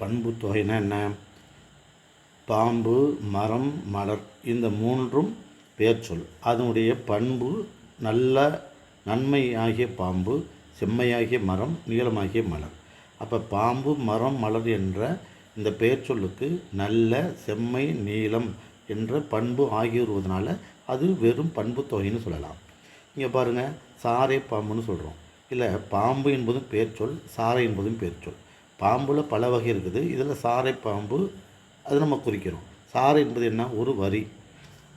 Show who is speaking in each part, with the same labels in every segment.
Speaker 1: பண்பு தொகைனா என்ன? பாம்பு மரம் மலர். இந்த மூன்றும் பெயர்ச்சொல் அதனுடைய பண்பு நல்ல நன்மை ஆகிய பாம்பு செம்மையாகிய மரம் நீளமாகிய மலர். அப்போ பாம்பு மரம் மலர் என்ற இந்த பெயர்ச்சொல்லுக்கு நல்ல செம்மை நீளம் என்ற பண்பு ஆகியோருவதனால அது வெறும் பண்பு தொகைன்னு சொல்லலாம். இங்கே பாருங்கள் சாரை பாம்புன்னு சொல்கிறோம் இல்லை பாம்பு என்பதும் பெயர்ச்சொல் சாரை என்பதும் பெயர்ச்சொல் பாம்பில் பல வகை இருக்குது. இதில் சாரை பாம்பு அது நம்ம குறிக்கிறோம். சாரை என்பது என்ன? ஒரு வரி.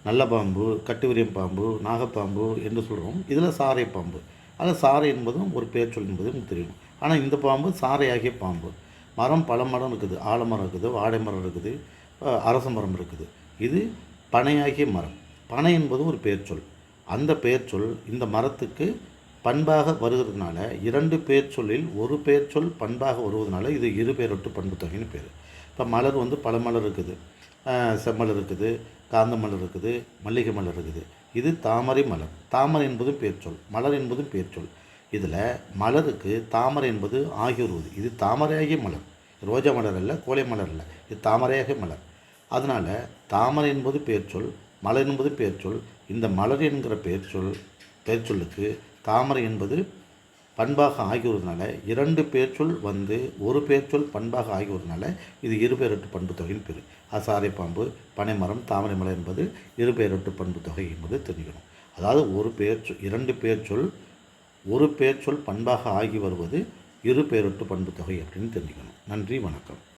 Speaker 1: நல்ல பாம்பு கட்டுவிரியம் பாம்பு நாகப்பாம்பு என்று சொல்கிறோம் இதில் சாரை பாம்பு. அதில் சாரை என்பதும் ஒரு பெயர்ச்சொல் என்பது நமக்கு தெரியும். ஆனால் இந்த பாம்பு சாரையாகிய பாம்பு. மரம் பல மரம் இருக்குது. ஆலமரம் இருக்குது வாழை மரம் இருக்குது அரச மரம் இருக்குது. இது பனையாகிய மரம். பனை என்பது ஒரு பெயர்ச்சொல் அந்த பெயர்ச்சொல் இந்த மரத்துக்கு பண்பாக வருகிறதுனால இரண்டு பெயர்ச்சொல்லில் ஒரு பெயர்ச்சொல் பண்பாக வருவதனால இது இரு பேரொட்டு பண்பு தொகைன்னு பேர். இப்போ மலர் வந்து பல மலர் இருக்குது. செம்மலர் இருக்குது காந்த மலர் இருக்குது மல்லிகை மலர் இருக்குது. இது தாமரை மலர். தாமரை என்பதும் பேர் சொல். மலர் என்பதும் பெயர்ச்சொல் இதில் மலருக்கு தாமரை என்பது ஆகியோருவது இது தாமரையாகிய மலர். ரோஜா மலர் அல்ல கோலை மலர் அல்ல. இது தாமரையாகிய மலர். அதனால் தாமரை என்பது பெயர்ச்சொல் மலர் என்பது பேர் சொல். இந்த மலர் என்கிற பேர் சொல் பெயர்ச்சொல்லுக்கு தாமரை என்பது பண்பாக ஆகியதுனால இரண்டு பேர்ச்சொல் வந்து ஒரு பேர்ச்சொல் பண்பாக ஆகியதுனால இது இருபெயரட்டு பண்பு தொகையின் பேர். அசாரை பாம்பு பனைமரம் தாமரை மலை என்பது இரு பண்பு தொகை என்பது தெரிஞ்சுக்கணும். அதாவது ஒரு பெயர்ச்சொல் இரண்டு பேர்ச்சொல் ஒரு பெயர்ச்சொல் பண்பாக ஆகி வருவது இரு பெயரொட்டு பண்பு தொகை அப்படின்னு தெரிஞ்சுக்கணும். நன்றி வணக்கம்.